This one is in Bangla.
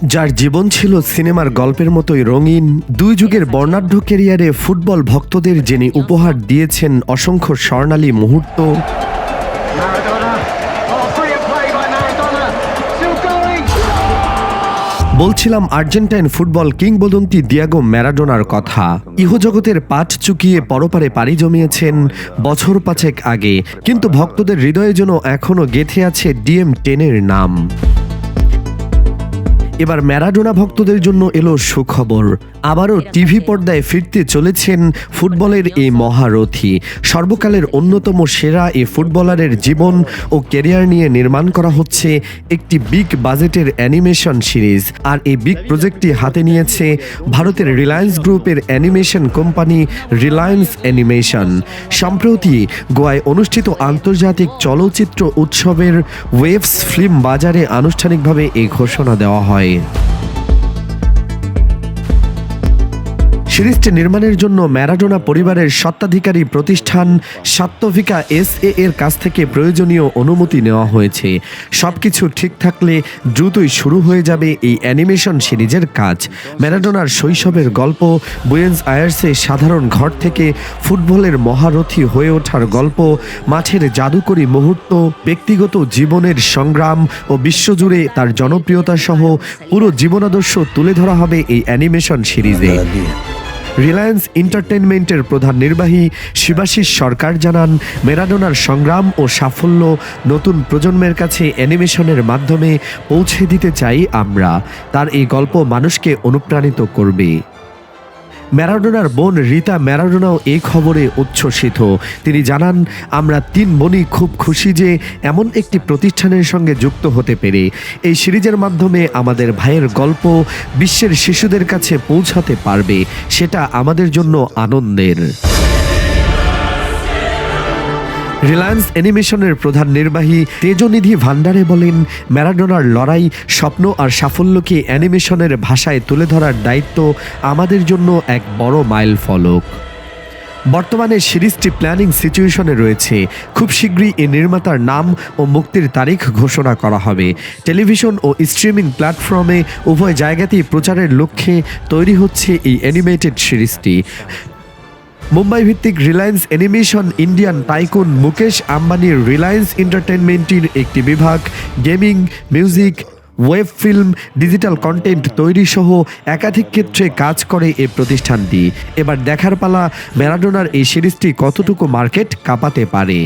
যার জীবন ছিল সিনেমার গল্পের মতোই রঙিন, দুই যুগের বর্ণাঢ্য কেরিয়ারে ফুটবল ভক্তদের যিনি উপহার দিয়েছেন অসংখ্য স্বর্ণালী মুহূর্ত. বলছিলাম আর্জেন্টাইন ফুটবল কিংবদন্তি দিয়াগো ম্যারাডোনার কথা ইহজগতের পাঠ চুকিয়ে পরপারে পাড়ি জমিয়েছেন বছর পাঁচেক আগে, কিন্তু ভক্তদের হৃদয়ে যেন এখনও গেথে আছে ডিএম টেনের নাম এবার ম্যারাডোনা ভক্তদের জন্য এলো সুখবর। আবারও টিভি পর্দায় ফিরতে চলেছেন ফুটবলের এই মহারথী। সর্বকালের অন্যতম সেরা এই ফুটবলারের জীবন ও ক্যারিয়ার নিয়ে নির্মাণ করা হচ্ছে একটি বিগ বাজেটের অ্যানিমেশন সিরিজ। আর এই বিগ প্রজেক্টটি হাতে নিয়েছে ভারতের রিলায়েন্স গ্রুপের অ্যানিমেশন কোম্পানি রিলায়েন্স অ্যানিমেশন। সম্প্রতি গোয়ায় অনুষ্ঠিত আন্তর্জাতিক চলচ্চিত্র উৎসবের ওয়েভস ফিল্ম বাজারে আনুষ্ঠানিকভাবে এই ঘোষণা দেওয়া হয়। Bye. সিরিজটি নির্মাণের জন্য ম্যারাডোনা পরিবারের স্বত্বাধিকারী প্রতিষ্ঠান সাত্তভিকা এস এ এর কাছ থেকে প্রয়োজনীয় অনুমতি নেওয়া হয়েছে। সব কিছু ঠিক থাকলে দ্রুতই শুরু হয়ে যাবে এই অ্যানিমেশন সিরিজের কাজ। ম্যারাডোনার শৈশবের গল্প, বুয়েন্স আয়ার্সে সাধারণ ঘর থেকে ফুটবলের মহারথী হয়ে ওঠার গল্প, মাঠের জাদুকরী মুহূর্ত, ব্যক্তিগত জীবনের সংগ্রাম ও বিশ্বজুড়ে তার জনপ্রিয়তা সহ পুরো জীবনাদর্শ তুলে ধরা হবে এই অ্যানিমেশন সিরিজে। রিলায়েন্স এন্টারটেনমেন্টের প্রধান নির্বাহী শিবাশিস সরকার জানান, মেরাডোনার সংগ্রাম ও সাফল্য নতুন প্রজন্মের কাছে অ্যানিমেশনের মাধ্যমে পৌঁছে দিতে চাই আমরা। তার এই গল্প মানুষকে অনুপ্রাণিত করবে। ম্যারাডোনার বোন রীতা ম্যারাডোনাও এই খবরে উচ্ছ্বসিত। তিনি জানান, আমরা তিন বোনই খুব খুশি যে এমন একটি প্রতিষ্ঠানের সঙ্গে যুক্ত হতে পেরে। এই সিরিজের মাধ্যমে আমাদের ভাইয়ের গল্প বিশ্বের শিশুদের কাছে পৌঁছাতে পারবে, সেটা আমাদের জন্য আনন্দের। রিলায়েন্স অ্যানিমেশনের প্রধান নির্বাহী তেজনিধি ভান্ডারে বলেন, ম্যারাডোনার লড়াই স্বপ্ন আর সাফল্যকে অ্যানিমেশনের ভাষায় তুলে ধরার দায়িত্ব আমাদের জন্য এক বড় মাইল ফলক। বর্তমানে সিরিজটি প্ল্যানিং সিচুয়েশনে রয়েছে। খুব শীঘ্রই এই নির্মাতার নাম ও মুক্তির তারিখ ঘোষণা করা হবে। টেলিভিশন ও স্ট্রিমিং প্ল্যাটফর্মে উভয় জায়গাতেই প্রচারের লক্ষ্যে তৈরি হচ্ছে এই অ্যানিমেটেড সিরিজটি। মুম্বাই ভিত্তিক Reliance animation Indian tycoon Mukesh আম্বানির রিলায়েন্স এন্টারটেনমেন্টের একটি বিভাগ, gaming, music, web film, digital content তৈরি সহ একাধিক ক্ষেত্রে কাজ করে এ প্রতিষ্ঠানটি। এবার দেখার পালা ম্যারাডোনার এই সিরিজটি কতটুকু মার্কেট কাঁপাতে পারে?